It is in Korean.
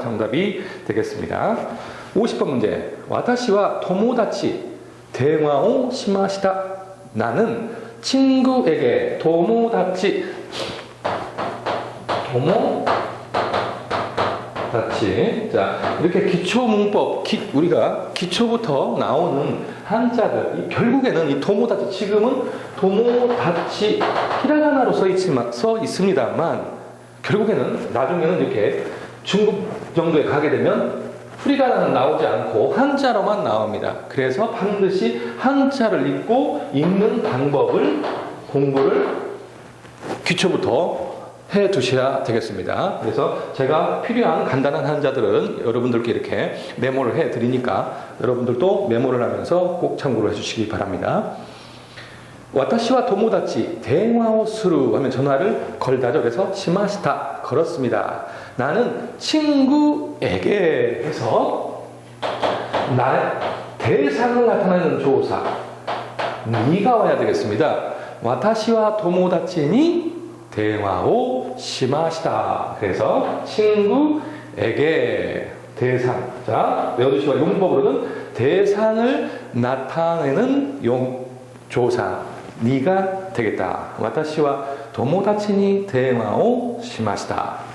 정답이 되겠습니다. 50번 문제. 와타시와 토모다치 대화오 시마시다. 나는 친구에게 토모다치 토모 다치. 자, 이렇게 기초 문법, 기- 우리가 기초부터 나오는 한자들, 이 결국에는 이 도모다치, 지금은 도모다치 히라가나로 써, 있지만, 써 있습니다만, 결국에는 나중에는 이렇게 중국 정도에 가게 되면 프리가나는 나오지 않고 한자로만 나옵니다. 그래서 반드시 한자를 읽고 읽는 방법을 공부를 기초부터 해 두셔야 되겠습니다. 그래서 제가 필요한 간단한 한자들은 여러분들께 이렇게 메모를 해 드리니까 여러분들도 메모를 하면서 꼭 참고를 해 주시기 바랍니다. 와타시와 도모다치 대화오 스루 하면 전화를 걸다죠. 그래서 시마시타 걸었습니다. 나는 친구에게 해서 나 대상을 나타내는 조사 니가 와야 되겠습니다. 와타시와 도모다치니 대화오 시마시다. 그래서 친구에게 대상. 자, 외워두시고 용법으로는 대상을 나타내는 용 조사. 니가 되겠다. 와타시와 도모다치니 대화오 시마시다.